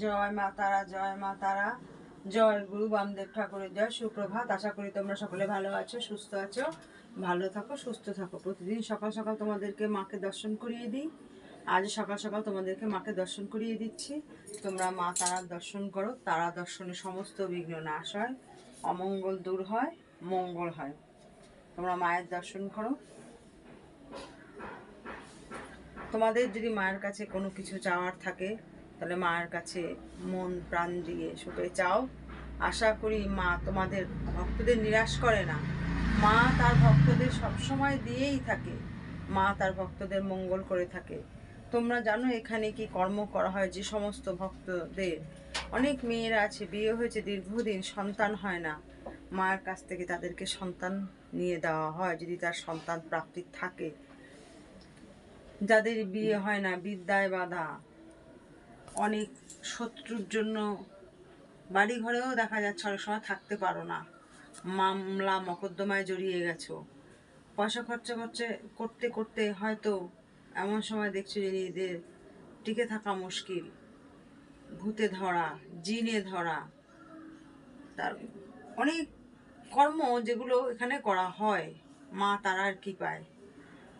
জয় মা তারা, জয় মা তারা। জয় গুরু বামদেব ঠাকুরের জয়। সুপ্রভাত, আশা করি তোমরা সকলে ভালো আছো, সুস্থ আছো, ভালো থাকো, সুস্থ থাকো। প্রতিদিন সকাল সকাল তোমাদেরকে মাকে দর্শন করিয়ে দিই। আজ সকাল সকাল তোমাদেরকে মাকে দর্শন করিয়ে দিচ্ছি। তোমরা মা তারার দর্শন করো। তারা দর্শনে সমস্ত বিঘ্ন নাশ হয়, অমঙ্গল দূর হয়, মঙ্গল হয়। তোমরা মায়ের দর্শন করো। তোমাদের যদি মায়ের কাছে কোনো কিছু চাওয়ার থাকে তাহলে মায়ের কাছে মন প্রাণ দিয়ে সুপে চাও। আশা করি মা তোমাদের ভক্তদের নিরাশ করে না। মা তার ভক্তদের সবসময় দিয়েই থাকে। মা তার ভক্তদের মঙ্গল করে থাকে। তোমরা জানো এখানে কি কর্ম করা হয় যে সমস্ত ভক্তদের? অনেক মেয়েরা আছে, বিয়ে হয়েছে, দীর্ঘদিন সন্তান হয় না। মায়ের কাছ থেকে তাদেরকে সন্তান নিয়ে দেওয়া হয় যদি তার সন্তান প্রাপ্তি থাকে। যাদের বিয়ে হয় না, বিদ্যায় বাধা। অনেক শত্রুর জন্য বাড়ি ঘরেও দেখা যাচ্ছে অনেক সময় থাকতে পারো না। মামলা মকদ্দমায় জড়িয়ে গেছো। পয়সা খরচা খরচে করতে করতে হয়তো এমন সময় দেখছ যে নিজেদের টিকে থাকা মুশকিল। ভূতে ধরা, জিনে ধরা। তার অনেক কর্ম যেগুলো এখানে করা হয়, মা তারার কৃপায়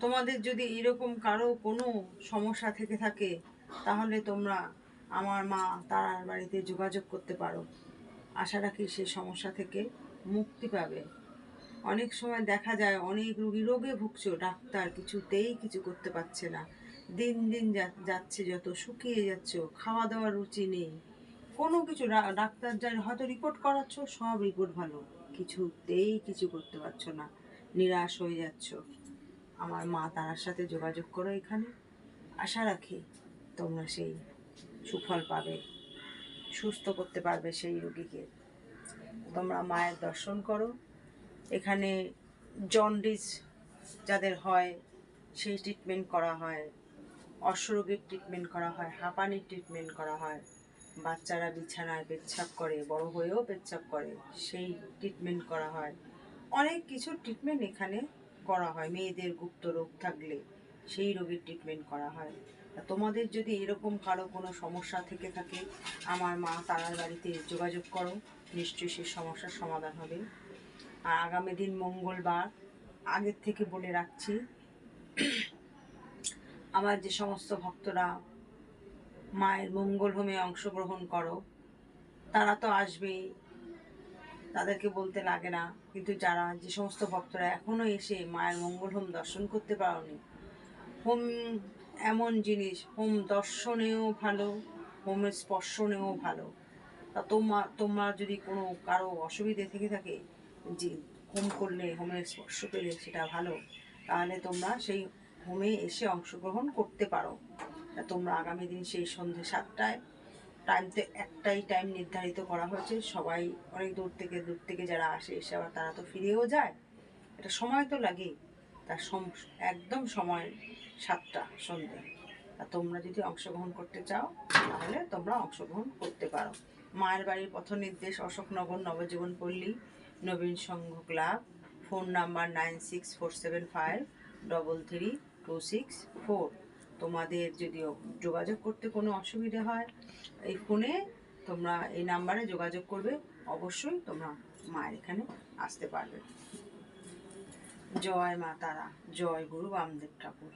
তোমাদের যদি এরকম কারও কোনো সমস্যা থেকে থাকে, তাহলে তোমরা আমার মা তারার বাড়িতে যোগাযোগ করতে পারো। আশা রাখি সে সমস্যা থেকে মুক্তি পাবে। অনেক সময় দেখা যায় অনেক রুগী রোগে ভুগছো, ডাক্তার কিছুতেই কিছু করতে পারছে না। দিন দিন যাচ্ছে যত, শুকিয়ে যাচ্ছ খাওয়া দাওয়ার রুচি নেই। কোনো কিছু ডাক্তার যা হয়তো রিপোর্ট করাচ্ছ, সব রিপোর্ট ভালো। কিছুতেই কিছু করতে পারছ না। নিরাশ হয়ে যাচ্ছ। আমার মা তারার সাথে যোগাযোগ করো এখানে। আশা রাখি তোমরা সেই সুফল পাবে, সুস্থ করতে পারবে সেই রোগীকে। তোমরা মায়ের দর্শন করো। এখানে জন্ডিস যাদের হয়, সেই ট্রিটমেন্ট করা হয়। অশ্বরোগের ট্রিটমেন্ট করা হয়, হাঁপানির ট্রিটমেন্ট করা হয়। বাচ্চারা বিছানায় পেচ্ছাপ করে, বড় হয়েও পেচ্ছাপ করে, সেই ট্রিটমেন্ট করা হয়। অনেক কিছু ট্রিটমেন্ট এখানে করা হয়, মেয়েদের গুপ্ত রোগ থাকলে সেই রোগের ট্রিটমেন্ট করা হয়। তোমাদের যদি এরকম কারও কোনো সমস্যা থেকে থাকে, আমার মা তারার বাড়িতে যোগাযোগ করো, নিশ্চয়ই সেই সমস্যার সমাধান হবে। আর আগামী দিন মঙ্গলবার, আগের থেকে বলে রাখছি, আমার যে সমস্ত ভক্তরা মায়ের মঙ্গল হোমে অংশগ্রহণ করো, তারা তো আসবেই, তাদেরকে বলতে লাগে না। কিন্তু যারা যে সমস্ত ভক্তরা এখনও এসে মায়ের মঙ্গল হোম দর্শন করতে পারোনি, হোম এমন জিনিস, হোম, দর্শনেও ভালো হোমের স্পর্শনেও ভালো। তা তোমার তোমার যদি কোনো কারও অসুবিধে থেকে থাকে যে হোম করলে হোমের স্পর্শ পেলে সেটা ভালো, তাহলে তোমরা সেই হোমে এসে অংশগ্রহণ করতে পারো। তা তোমরা আগামী দিন সেই সন্ধ্যে সাতটায় টাইমতে একটাই টাইম নির্ধারিত করা হয়েছে। সবাই অনেক দূর থেকে দূর থেকে যারা আসে, এসে আবার তারা তো ফিরেও যায়। এটা সময় তো লাগে তার একদম সময় সাতটা সন্ধ্যে। তা তোমরা যদি অংশগ্রহণ করতে চাও, তাহলে তোমরা অংশগ্রহণ করতে পারো। মায়ের বাড়ির পথ নির্দেশ Ashoknagar Nabajiban Palli, Nabin Sangha club, phone number nine six four seven five double three two six four. তোমাদের যদি যোগাযোগ করতে কোনো অসুবিধে হয়, এই ফোনে তোমরা এই নাম্বারে যোগাযোগ করবে। অবশ্যই তোমরা মায়ের এখানে আসতে পারবে। জয় মা তারা জয় গুরু বামদেব ঠাকুর।